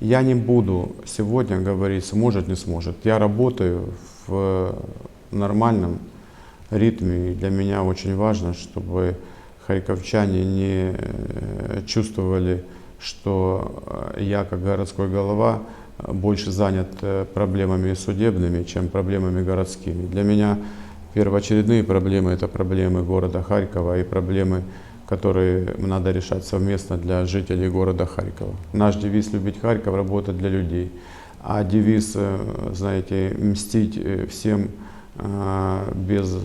Я не буду сегодня говорить, сможет, не сможет. Я работаю в нормальном ритме. И для меня очень важно, чтобы харьковчане не э, чувствовали, что э, я как городской голова э, больше занят проблемами судебными, чем проблемами городскими. Для меня первоочередные проблемы – это проблемы города Харькова и проблемы, которые надо решать совместно для жителей города Харькова. Наш девиз «Любить Харьков» работать для людей. А девиз, э, знаете, мстить э, всем э, без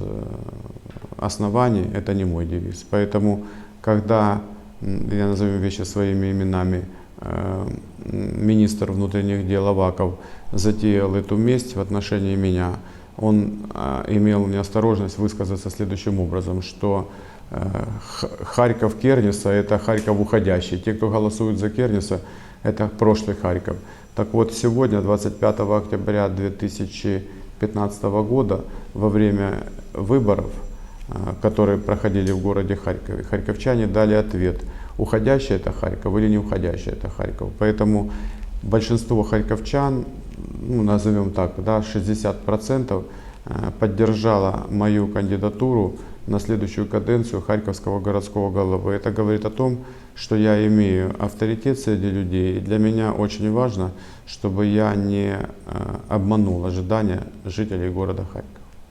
оснований – это не мой девиз. Поэтому, когда, я назовем вещи своими именами, министр внутренних дел Аваков затеял эту месть в отношении меня, он а, имел неосторожность высказаться следующим образом, что Харьков Керниса – это Харьков уходящий. Те, кто голосует за Керниса, это прошлый Харьков. Так вот, сегодня, 25 октября 2015 года, во время выборов, э, которые проходили в городе Харькове, харьковчане дали ответ, уходящий это Харьков или не уходящий это Харьков. Поэтому большинство харьковчан, ну, назовем так, да, 60% э, поддержало мою кандидатуру на следующую каденцию Харьковского городского головы. Это говорит о том, что я имею авторитет среди людей. И для меня очень важно, чтобы я не э, обманул ожидания жителей города Харькова.